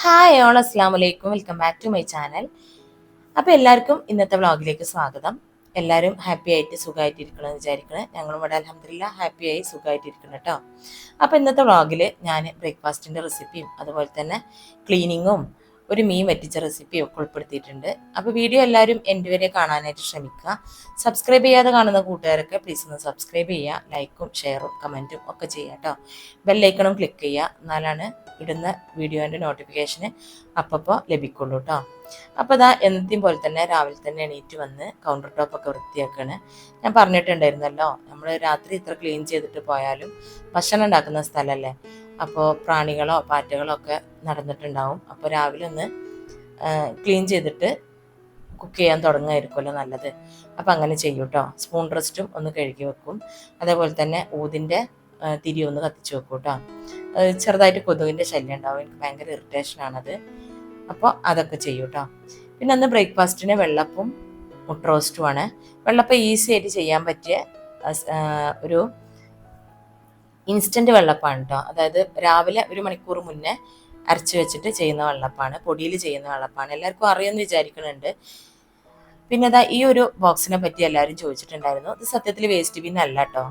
Hi all അസ്സാം വലൈക്കും welcome back to my channel അപ്പോൾ എല്ലാവർക്കും ഇന്നത്തെ വ്ളോഗിലേക്ക് സ്വാഗതം. എല്ലാവരും ഹാപ്പി ആയിട്ട് സുഖമായിട്ടിരിക്കണം എന്ന് വിചാരിക്കണേ. ഞങ്ങളും ഇവിടെ അലഹമില്ല ഹാപ്പി ആയി സുഖമായിട്ടിരിക്കണം കേട്ടോ. അപ്പോൾ ഇന്നത്തെ വ്ളോഗിൽ ഞാൻ ബ്രേക്ക്ഫാസ്റ്റിന്റെ റെസിപ്പിയും അതുപോലെ തന്നെ ക്ലീനിങ്ങും ഒരു മീൻ വറ്റിച്ച റെസിപ്പി ഒക്കെ ഉൾപ്പെടുത്തിയിട്ടുണ്ട്. അപ്പോൾ വീഡിയോ എല്ലാവരും എന്റെ വരെ കാണാനായിട്ട് ശ്രമിക്കുക. സബ്സ്ക്രൈബ് ചെയ്യാതെ കാണുന്ന കൂട്ടുകാരൊക്കെ പ്ലീസ് ഒന്ന് സബ്സ്ക്രൈബ് ചെയ്യുക. ലൈക്കും ഷെയറും കമന്റും ഒക്കെ ചെയ്യുക കേട്ടോ. ബെല്ലൈക്കണും ക്ലിക്ക് ചെയ്യുക. എന്നാലാണ് ഇടുന്ന വീഡിയോന്റെ നോട്ടിഫിക്കേഷന് അപ്പപ്പോൾ ലഭിക്കുള്ളൂ കേട്ടോ. അപ്പോൾ അതാ എന്നത്തെയും പോലെ തന്നെ രാവിലെ തന്നെ എണീറ്റ് വന്ന് കൗണ്ടർ ടോപ്പൊക്കെ വൃത്തിയാക്കാണ്. ഞാൻ പറഞ്ഞിട്ടുണ്ടായിരുന്നല്ലോ നമ്മൾ രാത്രി ഇത്ര ക്ലീൻ ചെയ്തിട്ട് പോയാലും ഭക്ഷണം ഉണ്ടാക്കുന്ന സ്ഥലമല്ലേ അപ്പോൾ പ്രാണികളോ പാറ്റകളോ ഒക്കെ നടന്നിട്ടുണ്ടാവും. അപ്പോൾ രാവിലെ ഒന്ന് ക്ലീൻ ചെയ്തിട്ട് കുക്ക് ചെയ്യാൻ തുടങ്ങുമായിരിക്കുമല്ലോ നല്ലത്. അപ്പം അങ്ങനെ ചെയ്യും കേട്ടോ സ്പൂൺ റെസ്റ്റും ഒന്ന് കഴുകി വെക്കും. അതേപോലെ തന്നെ ഊതിന്റെ തിരി ഒന്ന് കത്തിച്ച് വെക്കും കേട്ടോ ചെറുതായിട്ട് കൊതുകിന്റെ ശല്യം ഉണ്ടാവും. എനിക്ക് ഭയങ്കര ഇറിറ്റേഷനാണത് അപ്പോൾ അതൊക്കെ ചെയ്യും കേട്ടോ പിന്നെ അന്ന് ബ്രേക്ക്ഫാസ്റ്റിന് വെള്ളപ്പും മുട്ട റോസ്റ്റുമാണ് വെള്ളപ്പം ഈസി ആയിട്ട് ചെയ്യാൻ പറ്റിയ ഒരു ഇൻസ്റ്റന്റ് വെള്ളപ്പാണ് കേട്ടോ അതായത് രാവിലെ ഒരു മണിക്കൂർ മുന്നേ അരച്ച് വെച്ചിട്ട് ചെയ്യുന്ന വെള്ളപ്പാണ്. പൊടിയിൽ ചെയ്യുന്ന വെള്ളപ്പാണ്. എല്ലാവർക്കും അറിയുമെന്ന് വിചാരിക്കുന്നുണ്ട് പിന്നെ അതാ ഈ ഒരു ബോക്സിനെ പറ്റി എല്ലാവരും ചോദിച്ചിട്ടുണ്ടായിരുന്നു. ഇത് സത്യത്തിൽ വേസ്റ്റ് ബിൻ അല്ല കേട്ടോ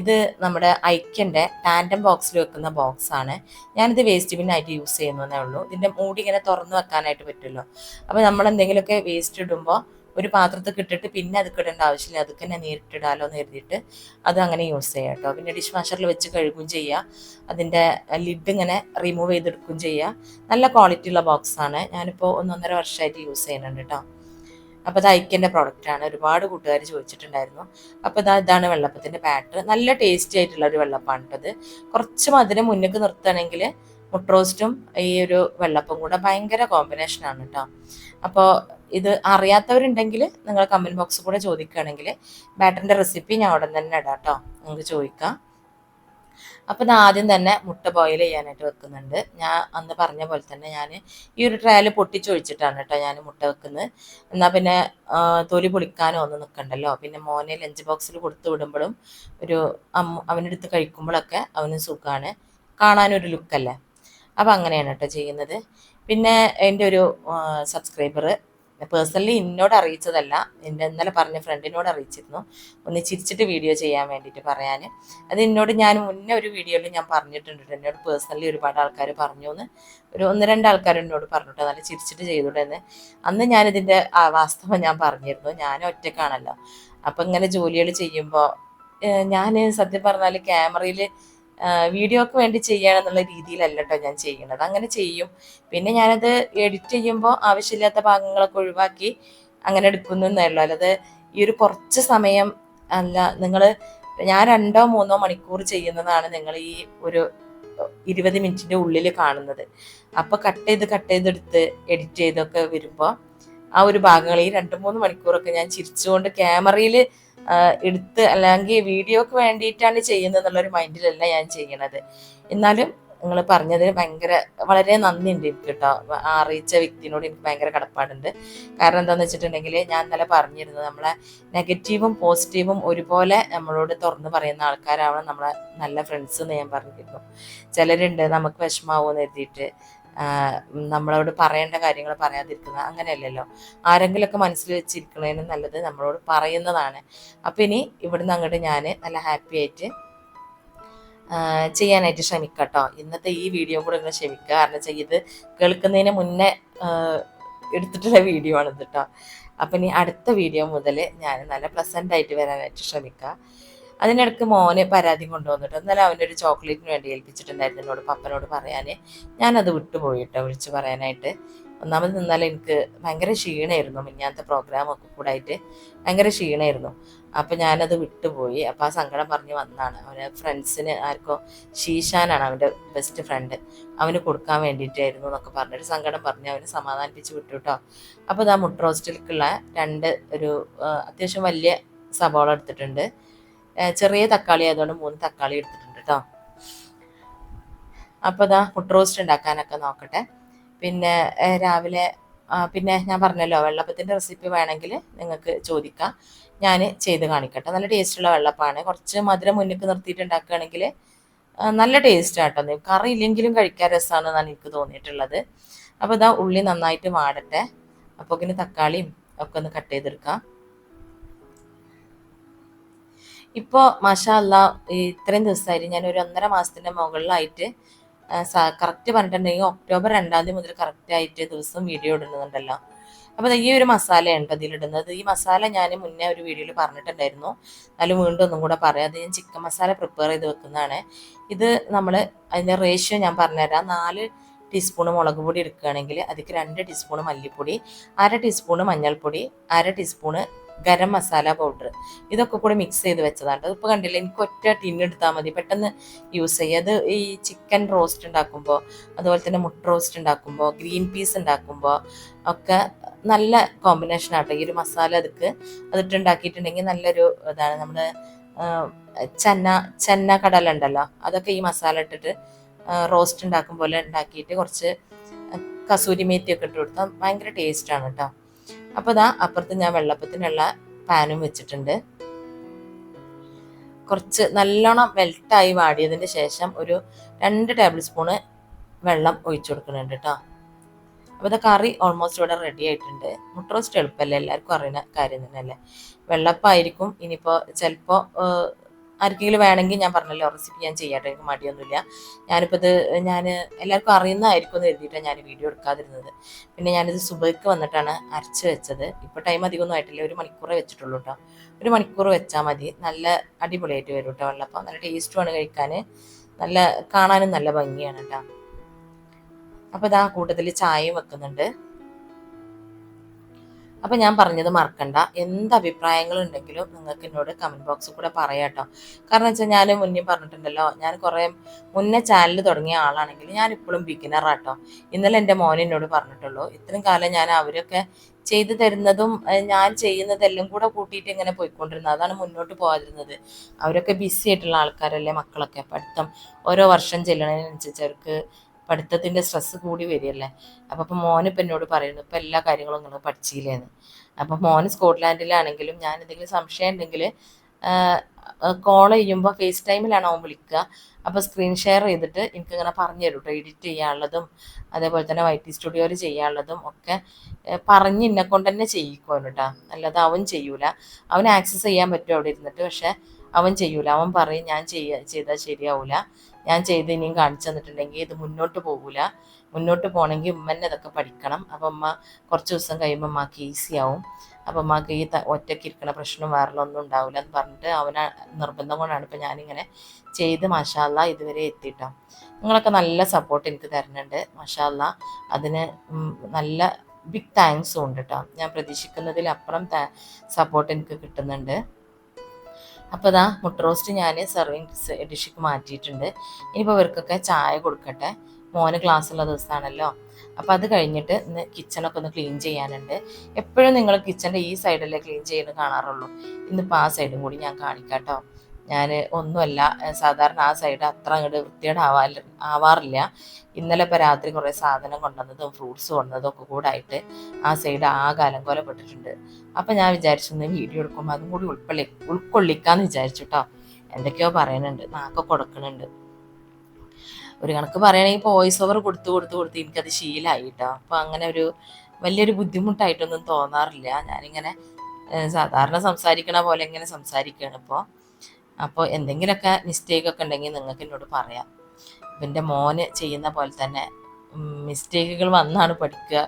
ഇത് നമ്മുടെ ഐക്യന്റെ ടാൻഡം ബോക്സിൽ വെക്കുന്ന ബോക്സാണ് ഞാനിത് വേസ്റ്റ് ബിൻ ആയിട്ട് യൂസ് ചെയ്യുന്നതേ ഉള്ളൂ. ഇതിന്റെ മൂടി ഇങ്ങനെ തുറന്നു വെക്കാനായിട്ട് പറ്റുമല്ലോ. അപ്പോൾ നമ്മൾ എന്തെങ്കിലുമൊക്കെ വേസ്റ്റ് ഇടുമ്പോൾ ഒരു പാത്രത്തിൽ ഇട്ടിട്ട് പിന്നെ അത് ഇടേണ്ട ആവശ്യമില്ല. അത് തന്നെ നേരിട്ടിടാലോ എന്ന് കരുതിയിട്ട് അത് അങ്ങനെ യൂസ് ചെയ്യാം കേട്ടോ. പിന്നെ ഡിഷ് വാഷറിൽ വെച്ച് കഴുകുകയും ചെയ്യുക അതിന്റെ ലിഡ് ഇങ്ങനെ റിമൂവ് ചെയ്തെടുക്കുകയും ചെയ്യുക നല്ല ക്വാളിറ്റി ഉള്ള ബോക്സാണ് ഞാനിപ്പോൾ ഒന്നൊന്നര വർഷമായിട്ട് യൂസ് ചെയ്യുന്നുണ്ട് കേട്ടോ. അപ്പോൾ ഇത് ഐക്യന്റെ ആണ്. ഒരുപാട് കൂട്ടുകാർ ചോദിച്ചിട്ടുണ്ടായിരുന്നു. അപ്പോൾ ഇതാ ഇതാണ് വെള്ളപ്പത്തിന്റെ ബാറ്റർ നല്ല ടേസ്റ്റി ആയിട്ടുള്ള ഒരു വെള്ളപ്പാണ് കേട്ടത് കുറച്ച് മധുരം മുന്നേക്ക് നിർത്തുകയാണെങ്കിൽ മുട്ട റോസ്റ്റും ഈ ഒരു വെള്ളപ്പം കൂടെ ഭയങ്കര കോമ്പിനേഷനാണ് കേട്ടോ. അപ്പോൾ ഇത് അറിയാത്തവരുണ്ടെങ്കിൽ നിങ്ങൾ കമന്റ് ബോക്സിൽ കൂടെ ചോദിക്കുകയാണെങ്കിൽ ബാറ്ററിന്റെ റെസിപ്പി ഞാൻ ഉടൻ തന്നെ ഇടാം കേട്ടോ. നിങ്ങൾക്ക് ചോദിക്കാം. അപ്പോൾ ഞാൻ ആദ്യം തന്നെ മുട്ട ബോയിൽ ചെയ്യാനായിട്ട് വെക്കുന്നുണ്ട്. ഞാൻ അന്ന് പറഞ്ഞ പോലെ തന്നെ ഞാൻ ഈ ഒരു ട്രയൽ പൊട്ടിച്ചൊഴിച്ചിട്ടാണ് കേട്ടോ ഞാൻ മുട്ട വെക്കുന്നത്. എന്നാൽ പിന്നെ തൊലി പൊളിക്കാനോ ഒന്നും നിൽക്കണ്ടല്ലോ പിന്നെ മോനെ ലഞ്ച് ബോക്സിൽ കൊടുത്തു വിടുമ്പോഴും ഒരു അമ്മ അവനെടുത്ത് കഴിക്കുമ്പോഴൊക്കെ അവന് സുഖമാണ് കാണാനൊരു ലുക്കല്ലേ അപ്പോൾ അങ്ങനെയാണ് കേട്ടോ ചെയ്യുന്നത്. പിന്നെ എന്റെ ഒരു സബ്സ്ക്രൈബർ പേഴ്സണലി എന്നോട് അറിയിച്ചതല്ല. എന്റെ ഇന്നലെ പറഞ്ഞ ഫ്രണ്ടിനോട് അറിയിച്ചിരുന്നു. ഒന്ന് ചിരിച്ചിട്ട് വീഡിയോ ചെയ്യാൻ വേണ്ടിയിട്ട് പറയാൻ അത് എന്നോട് ഞാൻ മുന്നേ ഒരു വീഡിയോയിൽ ഞാൻ പറഞ്ഞിട്ടുണ്ട് എന്നോട് പേഴ്സണലി ഒരുപാട് ആൾക്കാർ പറഞ്ഞു എന്ന് ഒരു ഒന്ന് രണ്ട് ആൾക്കാർ എന്നോട് പറഞ്ഞിട്ട്. നല്ല ചിരിച്ചിട്ട് ചെയ്തുകൊണ്ടെന്ന് അന്ന് ഞാനിതിന്റെ വാസ്തവം ഞാൻ പറഞ്ഞിരുന്നു. ഞാൻ ഒറ്റക്കാണല്ലോ. അപ്പം ഇങ്ങനെ ജോലികൾ ചെയ്യുമ്പോൾ ഞാൻ സത്യം പറഞ്ഞാൽ ക്യാമറയിൽ വീഡിയോക്ക് വേണ്ടി ചെയ്യണമെന്നുള്ള രീതിയിലല്ല കേട്ടോ ഞാൻ ചെയ്യുന്നത് അങ്ങനെ ചെയ്യും. പിന്നെ ഞാനത് എഡിറ്റ് ചെയ്യുമ്പോൾ ആവശ്യമില്ലാത്ത ഭാഗങ്ങളൊക്കെ ഒഴിവാക്കി അങ്ങനെ എടുക്കുന്നു എന്നല്ലോ അല്ലാതെ ഈ ഒരു കുറച്ച് സമയം അല്ല നിങ്ങൾ ഞാൻ രണ്ടോ മൂന്നോ മണിക്കൂർ ചെയ്യുന്നതാണ് നിങ്ങൾ ഈ ഒരു ഇരുപത് മിനിറ്റിന്റെ ഉള്ളിൽ കാണുന്നത്. അപ്പോൾ കട്ട് ചെയ്ത് കട്ട് ചെയ്തെടുത്ത് എഡിറ്റ് ചെയ്തൊക്കെ വരുമ്പോൾ ആ ഒരു ഭാഗങ്ങൾ ഈ രണ്ട് മൂന്ന് മണിക്കൂറൊക്കെ ഞാൻ ചിരിച്ചുകൊണ്ട് ക്യാമറയിൽ എടുത്ത് അല്ലെങ്കിൽ വീഡിയോക്ക് വേണ്ടിയിട്ടാണ് ചെയ്യുന്നത് എന്നുള്ളൊരു മൈൻഡിലല്ല ഞാൻ ചെയ്യണത്. എന്നാലും നിങ്ങൾ പറഞ്ഞതിന് ഭയങ്കര വളരെ നന്ദി ഉണ്ട് എനിക്ക് കേട്ടോ. അറിയിച്ച വ്യക്തിനോട് എനിക്ക് ഭയങ്കര കടപ്പാടുണ്ട്. കാരണം എന്താണെന്ന് വെച്ചിട്ടുണ്ടെങ്കിൽ ഞാൻ ഇന്നലെ പറഞ്ഞിരുന്നത് നമ്മളെ നെഗറ്റീവും പോസിറ്റീവും ഒരുപോലെ നമ്മളോട് തുറന്ന് പറയുന്ന ആൾക്കാരാവണം നമ്മളെ നല്ല ഫ്രണ്ട്സ് എന്ന് ഞാൻ പറഞ്ഞിരുന്നു. ചിലരുണ്ട് നമുക്ക് വിഷമാവുമെന്ന് എഴുതിയിട്ട് നമ്മളോട് പറയേണ്ട കാര്യങ്ങൾ പറയാതിരിക്കുന്ന അങ്ങനെയല്ലല്ലോ. ആരെങ്കിലുമൊക്കെ മനസ്സിൽ വെച്ചിരിക്കുന്നതിന് നല്ലത് നമ്മളോട് പറയുന്നതാണ്. അപ്പം ഇനി ഇവിടുന്ന് അങ്ങോട്ട് ഞാൻ നല്ല ഹാപ്പി ആയിട്ട് ചെയ്യാനായിട്ട് ശ്രമിക്കട്ടോ. ഇന്നത്തെ ഈ വീഡിയോ കൂടെ നിങ്ങൾ ക്ഷമിക്കുക. കാരണം ഇത് കേൾക്കുന്നതിന് മുന്നേ എടുത്തിട്ടുള്ള വീഡിയോ ആണ് കേട്ടോ അപ്പം ഇനി അടുത്ത വീഡിയോ മുതൽ ഞാൻ നല്ല പ്ലസന്റ് ആയിട്ട് വരാനായിട്ട് ശ്രമിക്കുക അതിനിടയ്ക്ക് മോന് പരാതി കൊണ്ടുവന്നിട്ട് എന്നാലും ഒരു ചോക്ലേറ്റിന് വേണ്ടി ഏൽപ്പിച്ചിട്ടുണ്ടായിരുന്നു എന്നോട് പപ്പനോട് പറയാൻ ഞാനത് വിട്ടുപോയിട്ടോ വിളിച്ച് പറയാനായിട്ട്. ഒന്നാമത് നിന്നാൽ എനിക്ക് ഭയങ്കര ക്ഷീണമായിരുന്നു മിന്നാത്ത പ്രോഗ്രാമൊക്കെ കൂടായിട്ട്. ഭയങ്കര ക്ഷീണമായിരുന്നു അപ്പം ഞാനത് വിട്ടുപോയി. അപ്പോൾ ആ സങ്കടം പറഞ്ഞ് വന്നാണ്. അവന് ഫ്രണ്ട്സിന് ആർക്കോ ശീശാനാണ് അവന്റെ ബെസ്റ്റ് ഫ്രണ്ട് അവന് കൊടുക്കാൻ വേണ്ടിയിട്ടായിരുന്നു എന്നൊക്കെ പറഞ്ഞൊരു സങ്കടം പറഞ്ഞ് അവന് സമാധാനിപ്പിച്ച് വിട്ടു കേട്ടോ അപ്പോൾ ഇതാ മുട്ട റോസ്റ്റിലേക്കുള്ള രണ്ട് ഒരു അത്യാവശ്യം വലിയ സബോള എടുത്തിട്ടുണ്ട്. ചെറിയ തക്കാളി ആയതുകൊണ്ട് മൂന്ന് തക്കാളി എടുത്തിട്ടുണ്ട് കേട്ടോ അപ്പോൾ ഇതാ മുട്ട റോസ്റ്റ് ഉണ്ടാക്കാനൊക്കെ നോക്കട്ടെ. പിന്നെ രാവിലെ പിന്നെ ഞാൻ പറഞ്ഞല്ലോ വെള്ളപ്പത്തിന്റെ റെസിപ്പി വേണമെങ്കിൽ നിങ്ങൾക്ക് ചോദിക്കാം. ഞാൻ ചെയ്ത് കാണിക്കട്ടെ. നല്ല ടേസ്റ്റുള്ള വെള്ളപ്പാണ്. കുറച്ച് മധുരം മുന്നിൽ നിർത്തിയിട്ട് ഉണ്ടാക്കുകയാണെങ്കിൽ നല്ല ടേസ്റ്റ് ആട്ടോ കറി ഇല്ലെങ്കിലും കഴിക്കാൻ രസമാണെന്നാണ് എനിക്ക് തോന്നിയിട്ടുള്ളത്. അപ്പോൾ ഇതാ ഉള്ളി നന്നായിട്ട് വാടട്ടെ. അപ്പോൾ ഇങ്ങനെ തക്കാളിയും ഒക്കെ ഒന്ന് കട്ട് ചെയ്തെടുക്കാം. ഇപ്പോൾ മാഷാ അല്ല ഇത്രയും ദിവസമായിട്ട് ഞാൻ ഒരു ഒന്നര മാസത്തിന്റെ മുകളിലായിട്ട് കറക്റ്റ് പറഞ്ഞിട്ടുണ്ടെങ്കിൽ ഒക്ടോബർ രണ്ടാം തീയതി മുതൽ കറക്റ്റ് ആയിട്ട് ദിവസം വീഡിയോ ഇടുന്നുണ്ടല്ലോ. അപ്പോൾ ഈ ഒരു മസാലയാണ് ഉണ്ട് ഇതിലിടുന്നത്. ഈ മസാല ഞാൻ മുന്നേ ഒരു വീഡിയോയിൽ പറഞ്ഞിട്ടുണ്ടായിരുന്നു. എന്നാലും വീണ്ടും ഒന്നും കൂടെ പറയാം. അത് ഞാൻ ചിക്കൻ മസാല പ്രിപ്പയർ ചെയ്ത് വെക്കുന്നതാണ്. ഇത് നമ്മൾ അതിന്റെ റേഷ്യോ ഞാൻ പറഞ്ഞുതരാം. നാല് ടീസ്പൂൺ മുളക് പൊടി എടുക്കുകയാണെങ്കിൽ അതിക്ക് രണ്ട് ടീസ്പൂൺ മല്ലിപ്പൊടി അര ടീസ്പൂൺ മഞ്ഞൾപ്പൊടി അര ടീസ്പൂണ് ഗരം മസാല പൗഡർ ഇതൊക്കെ കൂടി മിക്സ് ചെയ്ത് വെച്ചതാണ്. ഇപ്പോൾ കണ്ടില്ല എനിക്ക് ഒറ്റ ടിൻ എടുത്താൽ മതി. പെട്ടെന്ന് യൂസ് ചെയ്യുക അത് ഈ ചിക്കൻ റോസ്റ്റ് ഉണ്ടാക്കുമ്പോൾ അതുപോലെ തന്നെ മുട്ട റോസ്റ്റ് ഉണ്ടാക്കുമ്പോൾ ഗ്രീൻ പീസ് ഉണ്ടാക്കുമ്പോൾ ഒക്കെ നല്ല കോമ്പിനേഷൻ ആട്ടോ. ഈ ഒരു മസാല അതിക്ക് അതിട്ട് ഉണ്ടാക്കിയിട്ടുണ്ടെങ്കിൽ നല്ലൊരു ഇതാണ്. നമ്മൾ ചെന്ന ചെന്ന കടല ഉണ്ടല്ലോ അതൊക്കെ ഈ മസാല ഇട്ടിട്ട് റോസ്റ്റ് ഉണ്ടാക്കും പോലെ ഉണ്ടാക്കിയിട്ട് കുറച്ച് കസൂരി മേത്തിയൊക്കെ ഇട്ട് കൊടുത്താൽ ഭയങ്കര ടേസ്റ്റാണ് കേട്ടോ അപ്പോൾ ഇതാ അപ്പുറത്ത് ഞാൻ വെള്ളപ്പത്തിനുള്ള പാനും വെച്ചിട്ടുണ്ട്. കുറച്ച് നല്ലോണം മെൽട്ടായി വാടിയതിന് ശേഷം ഒരു രണ്ട് ടേബിൾ സ്പൂണ് വെള്ളം ഒഴിച്ചു കൊടുക്കുന്നുണ്ട് കേട്ടോ അപ്പോൾ ഇത് കറി ഓൾമോസ്റ്റ് ഇവിടെ റെഡി ആയിട്ടുണ്ട്. മുട്ട റോസ്റ്റ് എളുപ്പമല്ലേ എല്ലാവർക്കും അറിയുന്ന കാര്യം തന്നെയല്ലേ? വെള്ളപ്പായിരിക്കും ഇനിയിപ്പോൾ ചിലപ്പോൾ ആർക്കെങ്കിലും വേണമെങ്കിൽ ഞാൻ പറഞ്ഞല്ലോ റെസിപ്പി ഞാൻ ചെയ്യട്ടെ എനിക്ക് മടിയൊന്നുമില്ല. ഞാനിപ്പോൾ ഇത് ഞാൻ എല്ലാവർക്കും അറിയുന്നതായിരിക്കും എന്ന് എഴുതിയിട്ടാണ് ഞാൻ വീഡിയോ എടുക്കാതിരുന്നത്. പിന്നെ ഞാനിത് സുബയ്ക്ക് വന്നിട്ടാണ് അരച്ച് വെച്ചത്. ഇപ്പോൾ ടൈം അധികമൊന്നും ആയിട്ടില്ല ഒരു മണിക്കൂറേ വെച്ചിട്ടുള്ളൂ കേട്ടോ ഒരു മണിക്കൂർ വെച്ചാൽ മതി. നല്ല അടിപൊളിയായിട്ട് വരും കേട്ടോ വെള്ളപ്പം. നല്ല ടേസ്റ്റുമാണ് കഴിക്കാൻ നല്ല കാണാനും നല്ല ഭംഗിയാണ് കേട്ടോ അപ്പോൾ ഇതാ കൂട്ടത്തിൽ ചായയും വെക്കുന്നുണ്ട്. അപ്പം ഞാൻ പറഞ്ഞത് മറക്കണ്ട. എന്ത് അഭിപ്രായങ്ങൾ ഉണ്ടെങ്കിലും നിങ്ങൾക്ക് എന്നോട് കമന്റ് ബോക്സിൽ കൂടെ പറയാം കേട്ടോ കാരണം വെച്ചാൽ ഞാൻ മുന്നേ പറഞ്ഞിട്ടുണ്ടല്ലോ ഞാൻ കുറേ മുന്നേ ചാനൽ തുടങ്ങിയ ആളാണെങ്കിൽ ഞാൻ ഇപ്പോഴും ബിഗിനർ ബിഗിനറാട്ടോ ഇന്നലെ എന്റെ മോൻ എന്നോട് പറഞ്ഞിട്ടുള്ളൂ ഇത്രയും കാലം ഞാൻ അവരൊക്കെ ചെയ്തു തരുന്നതും ഞാൻ ചെയ്യുന്നതെല്ലാം കൂടെ കൂട്ടിയിട്ട് ഇങ്ങനെ പോയിക്കൊണ്ടിരുന്നത് അതാണ് മുന്നോട്ട് പോകാതിരുന്നത് അവരൊക്കെ ബിസി ആയിട്ടുള്ള ആൾക്കാരല്ലേ മക്കളൊക്കെ. പഠിത്തം ഓരോ വർഷം ചെല്ലണതിനനുസരിച്ച് അവർക്ക് പഠിത്തത്തിന്റെ സ്ട്രെസ് കൂടി വരികയല്ലേ? അപ്പോൾ ഇപ്പോൾ മോനിപ്പോൾ എന്നോട് പറയുന്നു ഇപ്പോൾ എല്ലാ കാര്യങ്ങളും നിങ്ങൾ പഠിച്ചില്ലേന്ന് അപ്പോൾ മോൻ സ്കോട്ട്ലാൻഡിലാണെങ്കിലും ഞാൻ എന്തെങ്കിലും സംശയം ഉണ്ടെങ്കിൽ കോൾ ചെയ്യുമ്പോൾ ഫേസ് ടൈമിലാണ് അവൻ വിളിക്കുക. അപ്പോൾ സ്ക്രീൻ ഷെയർ ചെയ്തിട്ട് എനിക്ക് ഇങ്ങനെ പറഞ്ഞു തരും കേട്ടോ എഡിറ്റ് ചെയ്യാനുള്ളതും അതേപോലെ തന്നെ വൈ ടി സ്റ്റുഡിയോയിൽ ചെയ്യാനുള്ളതും ഒക്കെ പറഞ്ഞ് എന്നെ കൊണ്ട് തന്നെ ചെയ്യിക്കും കേട്ടോ. അല്ലാതെ അവൻ ചെയ്യൂല. അവൻ ആക്സസ് ചെയ്യാൻ പറ്റും അവിടെ ഇരുന്നിട്ട്. പക്ഷെ അവൻ ചെയ്യൂല. അവൻ പറയും ഞാൻ ചെയ്യ ചെയ്താൽ ശരിയാവൂല. ഞാൻ ചെയ്ത് ഇനിയും കാണിച്ചു തന്നിട്ടുണ്ടെങ്കിൽ ഇത് മുന്നോട്ട് പോകൂല. മുന്നോട്ട് പോകണമെങ്കിൽ ഉമ്മന്നെ ഇതൊക്കെ പഠിക്കണം. അപ്പം അമ്മ കുറച്ച് ദിവസം കഴിയുമ്പോൾ അമ്മയ്ക്ക് ഈസി ആവും. അപ്പം അമ്മയ്ക്ക് ഈ ഒറ്റയ്ക്ക് ഇരിക്കണ പ്രശ്നം വേറെ ഒന്നും ഉണ്ടാവില്ല എന്ന് പറഞ്ഞിട്ട് അവനെ നിർബന്ധം കൊണ്ടാണ് ഇപ്പം ഞാനിങ്ങനെ ചെയ്ത് മഷാല്ല ഇതുവരെ എത്തിയിട്ടോ നിങ്ങളൊക്കെ നല്ല സപ്പോർട്ട് എനിക്ക് തരുന്നുണ്ട്. മഷാല്ല അതിന് നല്ല ബിഗ് താങ്ക്സും ഉണ്ട് കേട്ടോ ഞാൻ പ്രതീക്ഷിക്കുന്നതിലപ്പുറം സപ്പോർട്ട് എനിക്ക് കിട്ടുന്നുണ്ട്. അപ്പോൾ ഇതാ മുട്ട റോസ്റ്റ് ഞാൻ സെർവിങ് ഡിഷിക്ക് മാറ്റിയിട്ടുണ്ട്. ഇനിയിപ്പോൾ ഇവർക്കൊക്കെ ചായ കൊടുക്കട്ടെ. മോന് ക്ലാസ്സുള്ള ദിവസമാണല്ലോ അപ്പോൾ അത് കഴിഞ്ഞിട്ട് ഇന്ന് കിച്ചണൊക്കെ ഒന്ന് ക്ലീൻ ചെയ്യാനുണ്ട്. എപ്പോഴും നിങ്ങൾ കിച്ചന്റെ ഈ സൈഡല്ലേ ക്ലീൻ ചെയ്യുന്നത് കാണാറുള്ളൂ. ഇന്നിപ്പോൾ ആ സൈഡും കൂടി ഞാൻ കാണിക്കാം കേട്ടോ ഞാൻ ഒന്നുമല്ല സാധാരണ ആ സൈഡ് അത്ര അങ്ങോട്ട് ആവാ ആവാറില്ല. ഇന്നലെ ഇപ്പോൾ രാത്രി കുറേ സാധനം കൊണ്ടുവന്നതും ഫ്രൂട്ട്സ് കൊണ്ടുവന്നതും ഒക്കെ കൂടെ ആയിട്ട് ആ സൈഡ് ആകെ അലങ്കോലപ്പെട്ടിട്ടുണ്ട്. അപ്പം ഞാൻ വിചാരിച്ചു വീഡിയോ എടുക്കുമ്പോൾ അതും കൂടി ഉൾക്കൊള്ളി ഉൾക്കൊള്ളിക്കാന്ന് വിചാരിച്ചു കേട്ടോ എന്തൊക്കെയോ പറയുന്നുണ്ട് നാക്കൊക്കെ കൊടുക്കുന്നുണ്ട് ഒരു കണക്ക് പറയുകയാണെങ്കിൽ വോയിസ് ഓവർ കൊടുത്ത് കൊടുത്ത് കൊടുത്ത് എനിക്കത് ശീലമായി കേട്ടോ അപ്പോൾ അങ്ങനെ ഒരു വലിയൊരു ബുദ്ധിമുട്ടായിട്ടൊന്നും തോന്നാറില്ല. ഞാനിങ്ങനെ സാധാരണ സംസാരിക്കണ പോലെ ഇങ്ങനെ സംസാരിക്കുകയാണ് ഇപ്പോൾ അപ്പോൾ എന്തെങ്കിലുമൊക്കെ മിസ്റ്റേക്ക് ഒക്കെ ഉണ്ടെങ്കിൽ നിങ്ങൾക്ക് എന്നോട് പറയാം. എന്റെ മോന് ചെയ്യുന്ന പോലെ തന്നെ മിസ്റ്റേക്കുകൾ വന്നാണ് പഠിക്കുക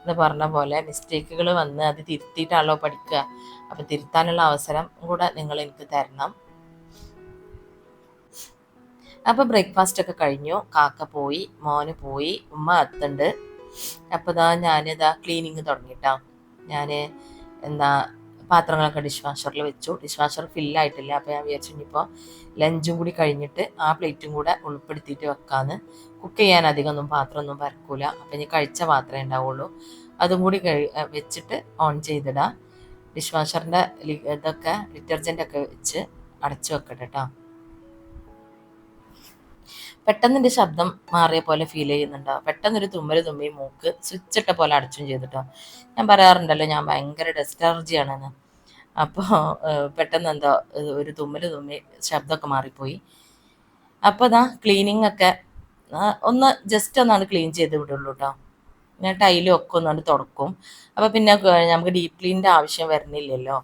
എന്ന് പറഞ്ഞ പോലെ മിസ്റ്റേക്കുകൾ വന്ന് അത് തിരുത്തിയിട്ടാണല്ലോ പഠിക്കുക. അപ്പം തിരുത്താനുള്ള അവസരം കൂടെ നിങ്ങൾ എനിക്ക് തരണം. അപ്പോൾ ബ്രേക്ക്ഫാസ്റ്റ് ഒക്കെ കഴിഞ്ഞു. കാക്ക പോയി മോന് പോയി ഉമ്മ എത്തുന്നുണ്ട് അപ്പോൾ ഇതാ ഞാനിതാ ക്ലീനിങ് തുടങ്ങിയിട്ടാ ഞാൻ എന്താ പാത്രങ്ങളൊക്കെ ഡിഷ് വാഷറിൽ വെച്ചു. ഡിഷ് വാഷർ ഫില്ലായിട്ടില്ല അപ്പോൾ ഞാൻ വിചാരിച്ചു ഇനിയിപ്പോൾ ലഞ്ചും കൂടി കഴിഞ്ഞിട്ട് ആ പ്ലേറ്റും കൂടെ ഉൾപ്പെടുത്തിയിട്ട് വെക്കാമെന്ന് കുക്ക് ചെയ്യാൻ അധികം ഒന്നും പാത്രമൊന്നും പരക്കൂല അപ്പം ഇനി കഴിച്ച പാത്രമേ ഉണ്ടാവുള്ളൂ. അതും കൂടി കഴി വെച്ചിട്ട് ഓൺ ചെയ്തിടാം. ഡിഷ് വാഷറിന്റെ ഇതൊക്കെ ഡിറ്റർജന്റ് ഒക്കെ വെച്ച് അടച്ചു വെക്കട്ടെ കേട്ടോ പെട്ടെന്ന് എന്റെ ശബ്ദം മാറിയ പോലെ ഫീൽ ചെയ്യുന്നുണ്ടോ. പെട്ടെന്നൊരു തുമ്മൽ തുമ്മി മൂക്ക് സ്വിച്ച് ഇട്ട പോലെ അടച്ചും ചെയ്തിട്ടോ. ഞാൻ പറയാറുണ്ടല്ലോ ഞാൻ ഭയങ്കര ഡസ്റ്റ് അലർജിയാണെന്ന് അപ്പോൾ പെട്ടെന്ന് എന്തോ ഒരു തുമ്മൽ തുമ്മി ശബ്ദമൊക്കെ മാറിപ്പോയി. അപ്പോൾ അതാ ക്ലീനിങ് ഒക്കെ ഒന്ന് ജസ്റ്റ് ഒന്നാണ് ക്ലീൻ ചെയ്ത് വിടുള്ളൂ കേട്ടോ ഞാൻ ടൈലും ഒക്കെ ഒന്നുകൊണ്ട് തുടക്കും. അപ്പോൾ പിന്നെ നമുക്ക് ഡീപ് ക്ലീനിന്റെ ആവശ്യം വരുന്നില്ലല്ലോ.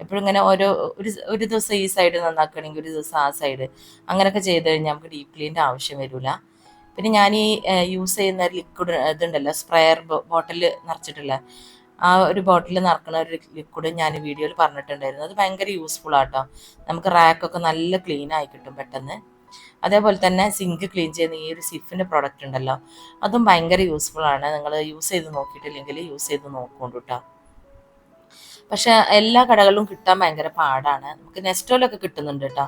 എപ്പോഴും ഇങ്ങനെ ഓരോ ഒരു ഒരു ദിവസം ഈ സൈഡ് നന്നാക്കുകയാണെങ്കിൽ ഒരു ദിവസം ആ സൈഡ് അങ്ങനെയൊക്കെ ചെയ്ത് കഴിഞ്ഞാൽ നമുക്ക് ഡീപ് ക്ലീന്റെ ആവശ്യം വരില്ല പിന്നെ ഞാൻ ഈ യൂസ് ചെയ്യുന്ന ലിക്വിഡ് ഇതുണ്ടല്ലോ സ്പ്രെയർ ബോട്ടിൽ നിറച്ചിട്ടുള്ള ആ ഒരു ബോട്ടിൽ നിറക്കുന്ന ഒരു ലിക്വിഡ് ഞാൻ വീഡിയോയിൽ പറഞ്ഞിട്ടുണ്ടായിരുന്നു. അത് ഭയങ്കര യൂസ്ഫുൾ ആട്ടോ. നമുക്ക് റാക്കൊക്കെ നല്ല ക്ലീൻ ആയി കിട്ടും പെട്ടെന്ന്. അതേപോലെ തന്നെ സിങ്ക് ക്ലീൻ ചെയ്യുന്ന ഈ ഒരു സിഫിന്റെ പ്രോഡക്റ്റ് ഉണ്ടല്ലോ അതും ഭയങ്കര യൂസ്ഫുൾ ആണ്. നിങ്ങൾ യൂസ് ചെയ്ത് നോക്കിയിട്ടില്ലെങ്കിൽ യൂസ് ചെയ്ത് നോക്കുകൊണ്ട് കേട്ടോ പക്ഷെ എല്ലാ കടകളിലും കിട്ടാൻ ഭയങ്കര പാടാണ്. നമുക്ക് നെസ്റ്റോലൊക്കെ കിട്ടുന്നുണ്ട് കേട്ടോ.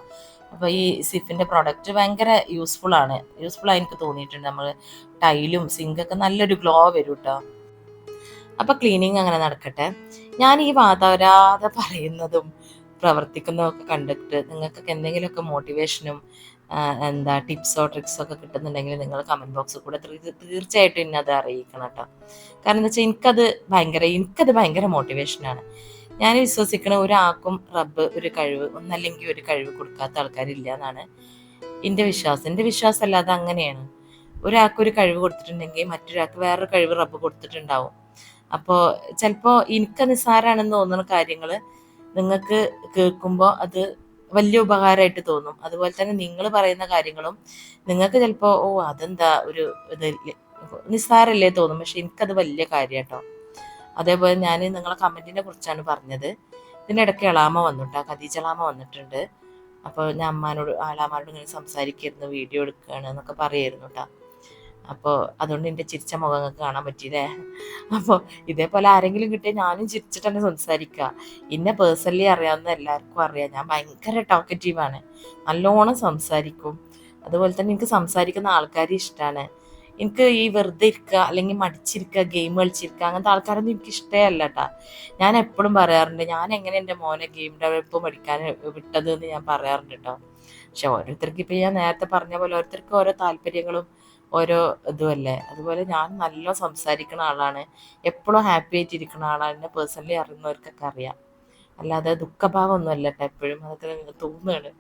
അപ്പോൾ ഈ സിഫിന്റെ പ്രോഡക്റ്റ് ഭയങ്കര യൂസ്ഫുൾ ആണ്. യൂസ്ഫുൾ ആയി എനിക്ക് തോന്നിയിട്ടുണ്ട്. നമ്മൾ ടൈലും സിങ്കൊക്കെ നല്ലൊരു ഗ്ലോ വരും കേട്ടോ. അപ്പോൾ ക്ലീനിങ് അങ്ങനെ നടക്കട്ടെ. ഞാൻ ഈ വാതാവരാതെ പറയുന്നതും പ്രവർത്തിക്കുന്നതും ഒക്കെ കണ്ടിട്ട് നിങ്ങൾക്കൊക്കെ എന്തെങ്കിലുമൊക്കെ മോട്ടിവേഷനും എന്താ ടിപ്സോ ട്രിക്സോ ഒക്കെ കിട്ടുന്നുണ്ടെങ്കിൽ നിങ്ങൾ കമന്റ് ബോക്സിൽ കൂടെ തീർച്ചയായിട്ടും എന്നെ അത് അറിയിക്കണം കേട്ടോ. കാരണം എന്താ വെച്ചാൽ എനിക്കത് ഭയങ്കര എനിക്കത് ഭയങ്കര മോട്ടിവേഷനാണ് ഞാൻ വിശ്വസിക്കണ ഒരാൾക്കും റബ്ബ് ഒരു കഴിവ് ഒന്നല്ലെങ്കിൽ ഒരു കഴിവ് കൊടുക്കാത്ത ആൾക്കാരില്ല എന്നാണ് എന്റെ വിശ്വാസം. എന്റെ വിശ്വാസം അല്ലാതെ അങ്ങനെയാണ്. ഒരാൾക്ക് ഒരു കഴിവ് കൊടുത്തിട്ടുണ്ടെങ്കിൽ മറ്റൊരാൾക്ക് വേറൊരു കഴിവ് റബ്ബ് കൊടുത്തിട്ടുണ്ടാവും. അപ്പോൾ ചിലപ്പോൾ എനിക്ക് നിസ്സാരാണെന്ന് തോന്നുന്ന കാര്യങ്ങൾ നിങ്ങൾക്ക് കേൾക്കുമ്പോൾ അത് വലിയ ഉപകാരമായിട്ട് തോന്നും. അതുപോലെ തന്നെ നിങ്ങൾ പറയുന്ന കാര്യങ്ങളും നിങ്ങൾക്ക് ചിലപ്പോൾ ഓ അതെന്താ ഒരു ഇത് നിസ്സാരല്ലേ തോന്നും. പക്ഷെ എനിക്കത് വലിയ കാര്യം കേട്ടോ അതേപോലെ ഞാൻ നിങ്ങളെ കമന്റിനെ കുറിച്ചാണ് പറഞ്ഞത്. ഇതിനിടയ്ക്ക് എളാമ വന്നിട്ടാ? ഖദീജ എളാമ വന്നിട്ടുണ്ട്. അപ്പോൾ ഞാൻ അമ്മാനോട് ആളാമാരോട് ഇങ്ങനെ സംസാരിക്കായിരുന്നു വീഡിയോ എടുക്കുകയാണ് എന്നൊക്കെ പറയായിരുന്നു കേട്ടോ അപ്പോൾ അതുകൊണ്ട് എന്റെ ചിരിച്ച മുഖങ്ങൾക്ക് കാണാൻ പറ്റിയില്ലേ? അപ്പോൾ ഇതേപോലെ ആരെങ്കിലും കിട്ടിയാൽ ഞാനും ചിരിച്ചിട്ട് തന്നെ സംസാരിക്കുക എന്നെ പേഴ്സണലി അറിയാവുന്ന എല്ലാവർക്കും അറിയാം. ഞാൻ ഭയങ്കര ടോക്കറ്റീവാണ് നല്ലോണം സംസാരിക്കും. അതുപോലെ തന്നെ എനിക്ക് സംസാരിക്കുന്ന ആൾക്കാരെ ഇഷ്ടമാണ് എനിക്ക് ഈ വെറുതെ ഇരിക്കുക അല്ലെങ്കിൽ മടിച്ചിരിക്കുക ഗെയിം കളിച്ചിരിക്കുക അങ്ങനത്തെ ആൾക്കാരൊന്നും എനിക്ക് ഇഷ്ടമല്ല കേട്ടാ ഞാൻ എപ്പോഴും പറയാറുണ്ട് ഞാൻ എങ്ങനെ എന്റെ മോനെ ഗെയിം ഡെവലപ്പ് പഠിക്കാൻ വിട്ടത്? എന്ന് ഞാൻ പറയാറുണ്ട് കേട്ടോ പക്ഷെ ഓരോരുത്തർക്ക് ഇപ്പം ഞാൻ നേരത്തെ പറഞ്ഞ പോലെ ഓരോരുത്തർക്ക് ഓരോ താല്പര്യങ്ങളും ഓരോ ഇതുമല്ലേ അതുപോലെ ഞാൻ നല്ല സംസാരിക്കുന്ന ആളാണ്. എപ്പോഴും ഹാപ്പി ആയിട്ടിരിക്കുന്ന ആളാണ്. എന്നെ പേഴ്സണലി അറിയുന്നവർക്കൊക്കെ അറിയാം. അല്ലാതെ ദുഃഖഭാവം ഒന്നും അല്ല കേട്ടോ എപ്പോഴും. അതൊക്കെ തോന്നുകയാണ്.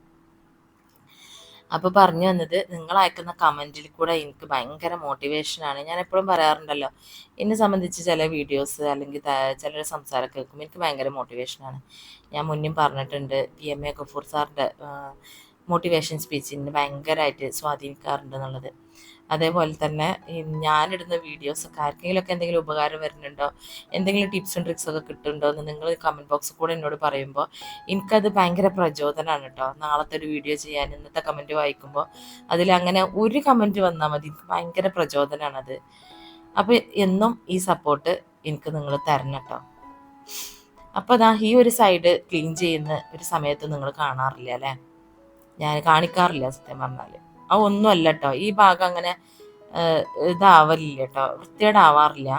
അപ്പോൾ പറഞ്ഞു വന്നത് നിങ്ങൾ അയക്കുന്ന കമന്റിൽ കൂടെ എനിക്ക് ഭയങ്കര മോട്ടിവേഷനാണ് ഞാൻ എപ്പോഴും പറയാറുണ്ടല്ലോ എന്നെ സംബന്ധിച്ച് ചില വീഡിയോസ് അല്ലെങ്കിൽ ചില സംസാരം കേൾക്കുമ്പോൾ എനിക്ക് ഭയങ്കര മോട്ടിവേഷനാണ് ഞാൻ മുന്നും പറഞ്ഞിട്ടുണ്ട് പി എം എ ഗഫൂർ സാറിന്റെ മോട്ടിവേഷൻ സ്പീച്ചിന് ഭയങ്കരമായിട്ട് സ്വാധീനിക്കാറുണ്ട് എന്നുള്ളത്. അതേപോലെ തന്നെ ഞാനിടുന്ന വീഡിയോസൊക്കെ ആർക്കെങ്കിലുമൊക്കെ എന്തെങ്കിലും ഉപകാരം വരുന്നുണ്ടോ? എന്തെങ്കിലും ടിപ്സ് ടിപ്സും ട്രിക്സൊക്കെ കിട്ടുന്നുണ്ടോ എന്ന് നിങ്ങൾ കമന്റ് ബോക്സിൽ കൂടെ എന്നോട് പറയുമ്പോൾ എനിക്കത് ഭയങ്കര പ്രചോദനമാണ് കേട്ടോ. നാളത്തെ ഒരു വീഡിയോ ചെയ്യാൻ ഇന്നത്തെ കമന്റ് വായിക്കുമ്പോൾ അതിൽ അങ്ങനെ ഒരു കമന്റ് വന്നാൽ മതി. എനിക്ക് ഭയങ്കര പ്രചോദനമാണത് അപ്പോൾ എന്നും ഈ സപ്പോർട്ട് എനിക്ക് നിങ്ങൾ തരണം കേട്ടോ. അപ്പോൾ അതാ ഈ ഒരു സൈഡ് ക്ലീൻ ചെയ്യുന്ന ഒരു സമയത്ത് നിങ്ങൾ കാണാറില്ല അല്ലേ? ഞാൻ കാണിക്കാറില്ല സത്യം പറഞ്ഞാൽ ആ ഒന്നുമല്ല കേട്ടോ ഈ ഭാഗം അങ്ങനെ ഇതാവലില്ല കേട്ടോ വൃത്തികേടാവാറില്ല.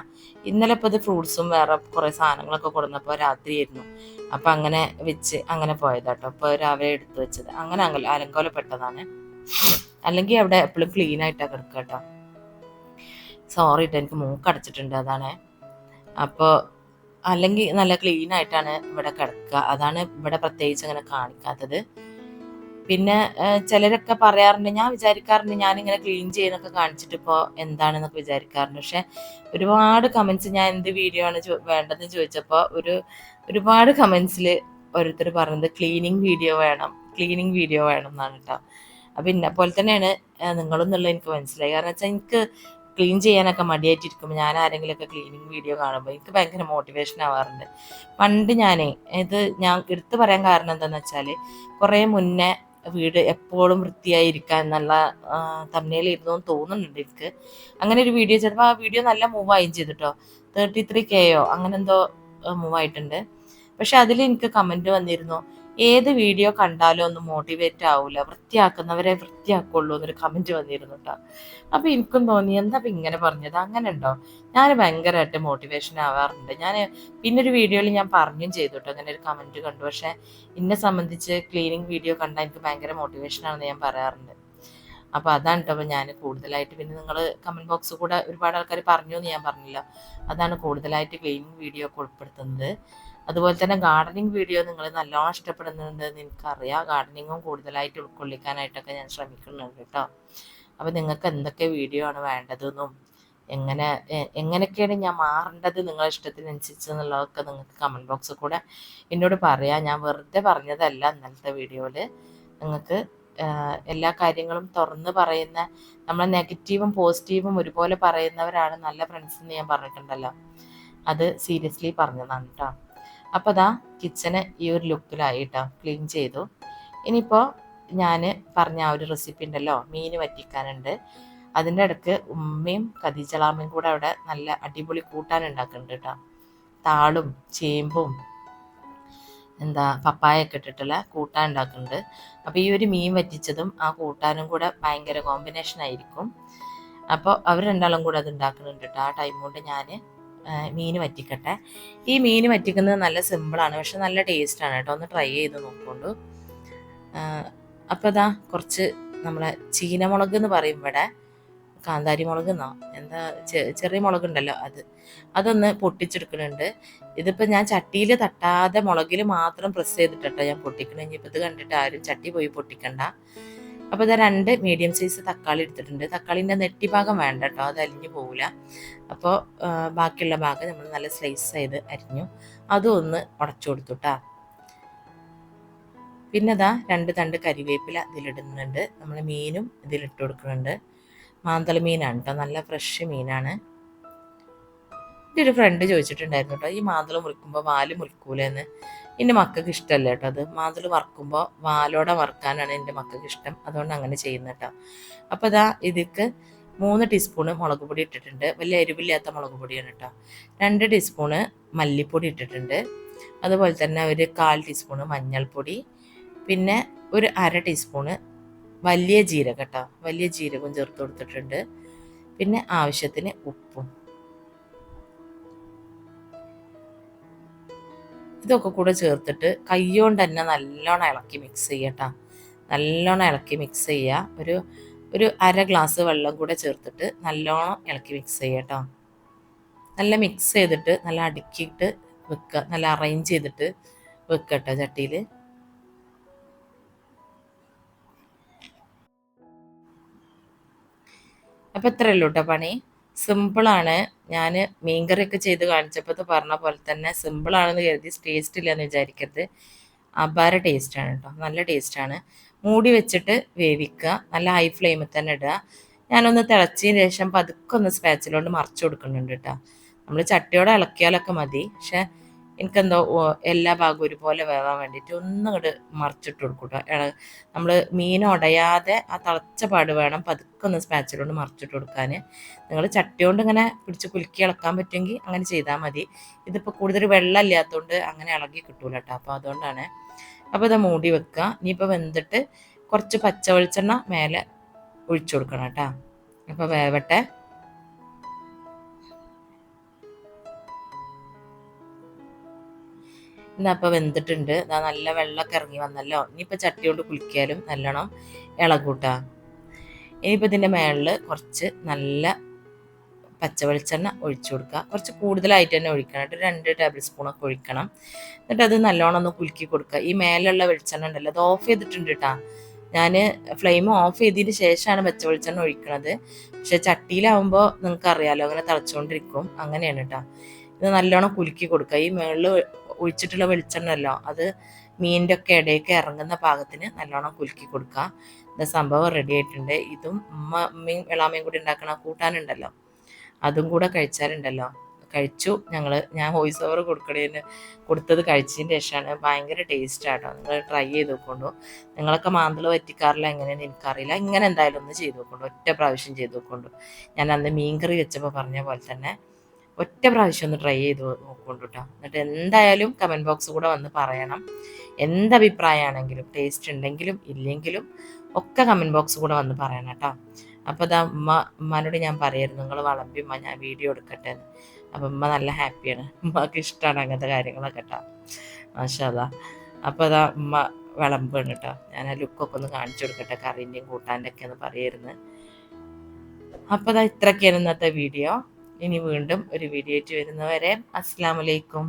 ഇന്നലെ ഇപ്പോൾ ഇത് ഫ്രൂട്ട്സും വേറെ കുറേ സാധനങ്ങളൊക്കെ കൊടുന്നപ്പോൾ രാത്രിയായിരുന്നു. അപ്പം അങ്ങനെ വെച്ച് അങ്ങനെ പോയതാട്ടോ. അപ്പോൾ രാവിലെ എടുത്തു വെച്ചത്. അങ്ങനെ അങ്ങനെ അലങ്കോലപ്പെട്ടതാണ്. അല്ലെങ്കിൽ അവിടെ എപ്പോഴും ക്ലീൻ ആയിട്ടാണ് കിടക്കുക കേട്ടോ സോറി കേട്ടോ എനിക്ക് മൂക്കടച്ചിട്ടുണ്ട് അതാണ്. അപ്പോൾ അല്ലെങ്കിൽ നല്ല ക്ലീൻ ആയിട്ടാണ് ഇവിടെ കിടക്കുക അതാണ് ഇവിടെ പ്രത്യേകിച്ച് അങ്ങനെ കാണിക്കാത്തത്. പിന്നെ ചിലരൊക്കെ പറയാറുണ്ട് ഞാൻ വിചാരിക്കാറുണ്ട് ഞാനിങ്ങനെ ക്ലീൻ ചെയ്യുന്നൊക്കെ കാണിച്ചിട്ട് ഇപ്പോൾ എന്താണെന്നൊക്കെ വിചാരിക്കാറുണ്ട്. പക്ഷെ ഒരുപാട് കമൻസ് ഞാൻ എന്ത് വീഡിയോ ആണ് വേണ്ടതെന്ന് ചോദിച്ചപ്പോൾ ഒരു ഒരുപാട് കമൻസിൽ ഓരോരുത്തർ പറഞ്ഞത് ക്ലീനിങ് വീഡിയോ വേണം ക്ലീനിങ് വീഡിയോ വേണം എന്നാണ് കേട്ടോ അപ്പം ഇന്നെ പോലെ തന്നെയാണ് നിങ്ങളെന്നുള്ളത് എനിക്ക് മനസ്സിലായി. കാരണം വെച്ചാൽ എനിക്ക് ക്ലീൻ ചെയ്യാനൊക്കെ മടിയായിട്ടിരിക്കുമ്പോൾ ഞാൻ ആരെങ്കിലുമൊക്കെ ക്ലീനിങ് വീഡിയോ കാണുമ്പോൾ എനിക്ക് ഭയങ്കര മോട്ടിവേഷൻ ആവാറുണ്ട്. പണ്ട് ഞാനേ ഇത് ഞാൻ എടുത്തു പറയാൻ കാരണം എന്താണെന്ന് വെച്ചാൽ കുറേ മുന്നേ വീട് എപ്പോഴും വൃത്തിയായിരിക്കാൻ നല്ല തമ്മിലിരുന്നു എന്ന് തോന്നുന്നുണ്ട് എനിക്ക്. അങ്ങനെ ഒരു വീഡിയോ ചിലപ്പോൾ ആ വീഡിയോ നല്ല മൂവ് ആയും ചെയ്തിട്ടോ. തേർട്ടി ത്രീ കെയോ അങ്ങനെന്തോ മൂവ് ആയിട്ടുണ്ട്. പക്ഷെ അതിൽ എനിക്ക് കമന്റ് വന്നിരുന്നു. ഏത് വീഡിയോ കണ്ടാലും ഒന്ന് മോട്ടിവേറ്റ് ആവില്ല വൃത്തിയാക്കുന്നവരെ വൃത്തിയാക്കുള്ളൂ എന്നൊരു കമന്റ് വന്നിരുന്നു കേട്ടോ അപ്പോൾ എനിക്കും തോന്നി എന്താ അപ്പൊ ഇങ്ങനെ പറഞ്ഞത്? അങ്ങനെ ഉണ്ടോ? ഞാൻ ഭയങ്കരമായിട്ട് മോട്ടിവേഷൻ ആവാറുണ്ട്. ഞാൻ പിന്നൊരു വീഡിയോയിൽ ഞാൻ പറഞ്ഞും ചെയ്തു കേട്ടോ അങ്ങനെ ഒരു കമന്റ് കണ്ടു. പക്ഷേ എന്നെ സംബന്ധിച്ച് ക്ലീനിങ് വീഡിയോ കണ്ടാൽ എനിക്ക് ഭയങ്കര മോട്ടിവേഷൻ ആണെന്ന് ഞാൻ പറയാറുണ്ട്. അപ്പോൾ അതാണ് കേട്ടോ ഞാൻ കൂടുതലായിട്ട് പിന്നെ നിങ്ങൾ കമന്റ് ബോക്സ് കൂടെ ഒരുപാട് ആൾക്കാർ പറഞ്ഞു എന്ന് ഞാൻ പറഞ്ഞില്ല. അതാണ് കൂടുതലായിട്ട് ക്ലീനിങ് വീഡിയോ ഒക്കെ ഉൾപ്പെടുത്തുന്നത്. അതുപോലെ തന്നെ ഗാർഡനിങ് വീഡിയോ നിങ്ങൾ നല്ലോണം ഇഷ്ടപ്പെടുന്നുണ്ട് എന്ന് എനിക്കറിയാം. ഗാർഡനിങ്ങും കൂടുതലായിട്ട് ഉൾക്കൊള്ളിക്കാനായിട്ടൊക്കെ ഞാൻ ശ്രമിക്കുന്നുണ്ട് കേട്ടോ. അപ്പോൾ നിങ്ങൾക്ക് എന്തൊക്കെ വീഡിയോ ആണ് വേണ്ടതെന്നും എങ്ങനെ എങ്ങനെയൊക്കെയാണ് ഞാൻ മാറേണ്ടത് നിങ്ങളുടെ ഇഷ്ടത്തിനനുസരിച്ച് എന്നുള്ളതൊക്കെ നിങ്ങൾക്ക് കമന്റ് ബോക്സിൽ കൂടെ എന്നോട് പറയാം. ഞാൻ വെറുതെ പറഞ്ഞതല്ല ഇന്നലത്തെ വീഡിയോയിൽ നിങ്ങൾക്ക് എല്ലാ കാര്യങ്ങളും തുറന്ന് പറയുന്ന നമ്മൾ നെഗറ്റീവും പോസിറ്റീവും ഒരുപോലെ പറയുന്നവരാണ് നല്ല ഫ്രണ്ട്സ് എന്ന് ഞാൻ പറഞ്ഞിട്ടുണ്ടല്ലോ. അത് സീരിയസ്ലി പറഞ്ഞതാണ് കേട്ടോ. അപ്പോൾ അതാ കിച്ചന് ഈ ഒരു ലുക്കിലായിട്ടോ ക്ലീൻ ചെയ്തു. ഇനിയിപ്പോൾ ഞാൻ പറഞ്ഞ ആ ഒരു റെസിപ്പി ഉണ്ടല്ലോ മീൻ വറ്റിക്കാനുണ്ട്. അതിന്റെ ഇടയ്ക്ക് ഉമ്മയും ഖദീജലാമയും കൂടെ അവിടെ നല്ല അടിപൊളി കൂട്ടാൻ ഉണ്ടാക്കുന്നുണ്ട് കേട്ടോ. താളും ചേമ്പും എന്താ പപ്പായൊക്കെ ഇട്ടിട്ടുള്ള കൂട്ടാൻ ഉണ്ടാക്കുന്നുണ്ട്. അപ്പോൾ ഈ ഒരു മീൻ വറ്റിച്ചതും ആ കൂട്ടാനും കൂടെ ഭയങ്കര കോമ്പിനേഷൻ ആയിരിക്കും. അപ്പോൾ അവർ രണ്ടാളും കൂടെ അത് ഉണ്ടാക്കുന്നുണ്ട് കേട്ടോ. ആ ടൈം കൊണ്ട് ഞാൻ മീൻ വറ്റിക്കട്ടെ. ഈ മീൻ വറ്റിക്കുന്നത് നല്ല സിമ്പിളാണ് പക്ഷെ നല്ല ടേസ്റ്റാണ് കേട്ടോ. ഒന്ന് ട്രൈ ചെയ്ത് നോക്കുകൊണ്ട് അപ്പോൾ ഇതാ കുറച്ച് നമ്മളെ ചീനമുളക് എന്ന് പറയും ഇവിടെ. കാന്താരി മുളക് എന്നോ? എന്താ ചെറിയ മുളക് ഉണ്ടല്ലോ അത്. അതൊന്ന് പൊട്ടിച്ചെടുക്കുന്നുണ്ട് ഇതിപ്പോൾ ഞാൻ ചട്ടിയിൽ തട്ടാതെ മുളകിൽ മാത്രം പ്രസ് ചെയ്തിട്ടോ ഞാൻ പൊട്ടിക്കണം. ഇനിയിപ്പോൾ ഇത് കണ്ടിട്ട് ആരും ചട്ടി പോയി പൊട്ടിക്കണ്ട. അപ്പോൾ ഇതാ രണ്ട് മീഡിയം സൈസ് തക്കാളി എടുത്തിട്ടുണ്ട്. തക്കാളിന്റെ നെറ്റി ഭാഗം വേണ്ട കേട്ടോ അത് അലിഞ്ഞു പോകില്ല അപ്പോൾ ബാക്കിയുള്ള ഭാഗം നമ്മൾ നല്ല സ്ലൈസ് ചെയ്ത് അരിഞ്ഞു. അതും ഒന്ന് ഉടച്ചു കൊടുത്തു കേട്ടോ പിന്നെ ഇതാ രണ്ട് തണ്ട് കരിവേപ്പില ഇതിലിടുന്നുണ്ട്. നമ്മൾ മീനും ഇതിലിട്ട് കൊടുക്കുന്നുണ്ട്. മാന്തള മീനാണ് കേട്ടോ നല്ല ഫ്രഷ് മീനാണ്. എന്റെ ഒരു ഫ്രണ്ട് ചോദിച്ചിട്ടുണ്ടായിരുന്നു കേട്ടോ ഈ മാന്തള മുറിക്കുമ്പോൾ വാൽ മുറിക്കൂലെന്ന് എന്റെ മക്കൾക്ക് ഇഷ്ടമല്ല കേട്ടോ അത്. മാന്തള വറക്കുമ്പോൾ വാലോടെ വറുക്കാനാണ് എന്റെ മക്കൾക്ക് ഇഷ്ടം. അതുകൊണ്ട് അങ്ങനെ ചെയ്യുന്നത് കേട്ടോ. അപ്പോൾ ഇതാ ഇതിക്ക് മൂന്ന് ടീസ്പൂണ് മുളക് പൊടി ഇട്ടിട്ടുണ്ട്. വലിയ എരിവില്ലാത്ത മുളക് പൊടിയാണ് കേട്ടോ. രണ്ട് ടീസ്പൂണ് മല്ലിപ്പൊടി ഇട്ടിട്ടുണ്ട്. അതുപോലെ തന്നെ ഒരു കാൽ ടീസ്പൂണ് മഞ്ഞൾപ്പൊടി. പിന്നെ ഒരു അര ടീസ്പൂണ് വലിയ ജീരകം കേട്ടോ. വലിയ ജീരകവും ചേർത്ത് കൊടുത്തിട്ടുണ്ട്. പിന്നെ ആവശ്യത്തിന് ഉപ്പും. ഇതൊക്കെ കൂടെ ചേർത്തിട്ട് കൈകൊണ്ട് തന്നെ നല്ലോണം ഇളക്കി മിക്സ് ചെയ്യട്ടോ. നല്ലോണം ഇളക്കി മിക്സ് ചെയ്യുക ഒരു ഒരു അര ഗ്ലാസ് വെള്ളം കൂടെ ചേർത്തിട്ട് നല്ലോണം ഇളക്കി മിക്സ് ചെയ്യട്ടോ. നല്ല മിക്സ് ചെയ്തിട്ട് നല്ല അടുക്കിയിട്ട് വെക്കുക നല്ല അറേഞ്ച് ചെയ്തിട്ട് വെക്കട്ടോ ചട്ടിയിൽ അപ്പം ഇത്രയല്ലോ കേട്ടോ പണി. സിമ്പിളാണ് ഞാൻ മീൻകറിയൊക്കെ ചെയ്ത് കാണിച്ചപ്പോൾ പറഞ്ഞ പോലെ തന്നെ സിമ്പിളാണെന്ന് കരുതി ടേസ്റ്റ് ഇല്ലയെന്ന് വിചാരിക്കരുത്. അപാര ടേസ്റ്റാണ് കേട്ടോ നല്ല ടേസ്റ്റാണ് മൂടി വെച്ചിട്ട് വേവിക്കുക. നല്ല ഹൈ ഫ്ലെയിമിൽ തന്നെ ഇടുക. ഞാനൊന്ന് തിളച്ചതിന് ശേഷം പതുക്കെ ഒന്ന് സ്പാച്ചിലോണ്ട് മറിച്ച് കൊടുക്കുന്നുണ്ട് കേട്ടോ നമ്മൾ ചട്ടിയോടെ ഇളക്കിയാലൊക്കെ മതി. പക്ഷെ എനിക്കെന്തോ എല്ലാ ഭാഗവും ഒരുപോലെ വേവാൻ വേണ്ടിയിട്ട് ഒന്നും ഇങ്ങോട്ട് മറിച്ചിട്ട് കൊടുക്കൂട്ടോ. കേട്ടോ നമ്മൾ മീൻ ഉടയാതെ ആ തിളച്ച പാട് വേണം. പതുക്കെ ഒന്ന് സ്പാച്ചിലോണ്ട് മറിച്ചിട്ട് കൊടുക്കാൻ നിങ്ങൾ ചട്ടി കൊണ്ട് ഇങ്ങനെ പിടിച്ച് കുലുക്കി ഇളക്കാൻ പറ്റുമെങ്കിൽ അങ്ങനെ ചെയ്താൽ മതി. ഇതിപ്പോൾ കൂടുതൽ വെള്ളം ഇല്ലാത്തതുകൊണ്ട് അങ്ങനെ ഇളകി കിട്ടൂല കേട്ടോ അപ്പോൾ അതുകൊണ്ടാണ്. അപ്പോൾ ഇത് മൂടി വെക്കുക ഇനിയിപ്പോൾ വെന്തിട്ട് കുറച്ച് പച്ച വെളിച്ചെണ്ണ മേലെ ഒഴിച്ചു കൊടുക്കണം കേട്ടോ. അപ്പോൾ വേവട്ടെ. എന്നാ അപ്പോൾ വെന്തിട്ടുണ്ട്. ഇതാ നല്ല വെള്ളമൊക്കെ ഇറങ്ങി വന്നല്ലോ. ഇനിയിപ്പോൾ ചട്ടി കൊണ്ട് കുളിക്കാലും നല്ലോണം ഇളകൂട്ടാ. ഇനിയിപ്പോൾ ഇതിന്റെ മേളിൽ കുറച്ച് നല്ല പച്ച വെളിച്ചെണ്ണ ഒഴിച്ചു കൊടുക്കുക കുറച്ച് കൂടുതലായിട്ട് തന്നെ ഒഴിക്കണം ഒരു രണ്ട് ടേബിൾ സ്പൂണൊക്കെ ഒഴിക്കണം. എന്നിട്ട് അത് നല്ലോണം ഒന്ന് കുലുക്കി കൊടുക്കുക ഈ മേലുള്ള വെളിച്ചെണ്ണ ഉണ്ടല്ലോ അത് ഓഫ് ചെയ്തിട്ടുണ്ട് കേട്ടോ. ഞാൻ ഫ്ലെയിം ഓഫ് ചെയ്തതിന് ശേഷമാണ് പച്ച വെളിച്ചെണ്ണ ഒഴിക്കണത്. പക്ഷെ ചട്ടിയിലാവുമ്പോൾ നിങ്ങൾക്ക് അറിയാലോ അങ്ങനെ തിളച്ചുകൊണ്ടിരിക്കും അങ്ങനെയാണ് കേട്ടോ. ഇത് നല്ലോണം കുലുക്കി കൊടുക്കുക ഈ മേളിൽ ഒഴിച്ചിട്ടുള്ള വെളിച്ചെണ്ണ അല്ലോ അത് മീനിന്റെ ഒക്കെ ഇടയ്ക്ക് ഇറങ്ങുന്ന പാകത്തിന് നല്ലോണം കുലുക്കി കൊടുക്കുക. ഇത് സംഭവം റെഡി ആയിട്ടുണ്ട്. ഇതും ഉമ്മ ഉമ്മയും ഇളാമയും കൂടി ഉണ്ടാക്കണ കൂട്ടാനുണ്ടല്ലോ. അതും കൂടെ കഴിച്ചാലുണ്ടല്ലോ. കഴിച്ചു. ഞങ്ങൾ ഞാൻ വോയിസ് ഓവർ കൊടുക്കണേന് കൊടുത്തത് കഴിച്ചതിന് ശേഷമാണ്. ഭയങ്കര ടേസ്റ്റ് ആട്ടോ. നിങ്ങൾ ട്രൈ ചെയ്ത് നോക്കൊണ്ടു. നിങ്ങളൊക്കെ മാന്തള പറ്റിക്കാറില്ല എങ്ങനെയാണെന്ന് എനിക്കറിയില്ല. ഇങ്ങനെ എന്തായാലും ഒന്ന് ചെയ്ത് നോക്കൊണ്ടു. ഒറ്റ പ്രാവശ്യം ചെയ്ത് നോക്കൊണ്ടു. ഞാൻ അന്ന് മീൻകറി വെച്ചപ്പോൾ പറഞ്ഞ പോലെ തന്നെ ഒറ്റ പ്രാവശ്യം ഒന്ന് ട്രൈ ചെയ്ത് നോക്കൊണ്ടു കേട്ടോ എന്നിട്ട് എന്തായാലും കമന്റ് ബോക്സ് കൂടെ വന്ന് പറയണം. എന്തഭിപ്രായമാണെങ്കിലും ടേസ്റ്റ് ഉണ്ടെങ്കിലും ഇല്ലെങ്കിലും ഒക്കെ കമന്റ് ബോക്സ് കൂടെ വന്ന് പറയണം കേട്ടോ അപ്പോൾ ഇതാ ഉമ്മ ഉമ്മാനോട് ഞാൻ പറയായിരുന്നു നിങ്ങൾ വളമ്പി ഉമ്മ ഞാൻ വീഡിയോ എടുക്കട്ടെ എന്ന്. അപ്പം ഉമ്മ നല്ല ഹാപ്പിയാണ് ഉമ്മക്ക് ഇഷ്ടമാണ് അങ്ങനത്തെ കാര്യങ്ങളൊക്കെ കേട്ടോ മാഷാ അപ്പോൾ അതാ ഉമ്മ വിളമ്പാണ് കേട്ടോ ഞാൻ ആ ലുക്കൊക്കെ ഒന്ന് കാണിച്ചു കൊടുക്കട്ടെ കറീന്റെയും കൂട്ടാന്റെ ഒക്കെ ഒന്ന് പറയായിരുന്നു അപ്പോൾ അതാ ഇത്രയൊക്കെയാണ് ഇന്നത്തെ വീഡിയോ ഇനി വീണ്ടും ഒരു വീഡിയോ വരുന്നവരെ അസ്സാം വലൈക്കും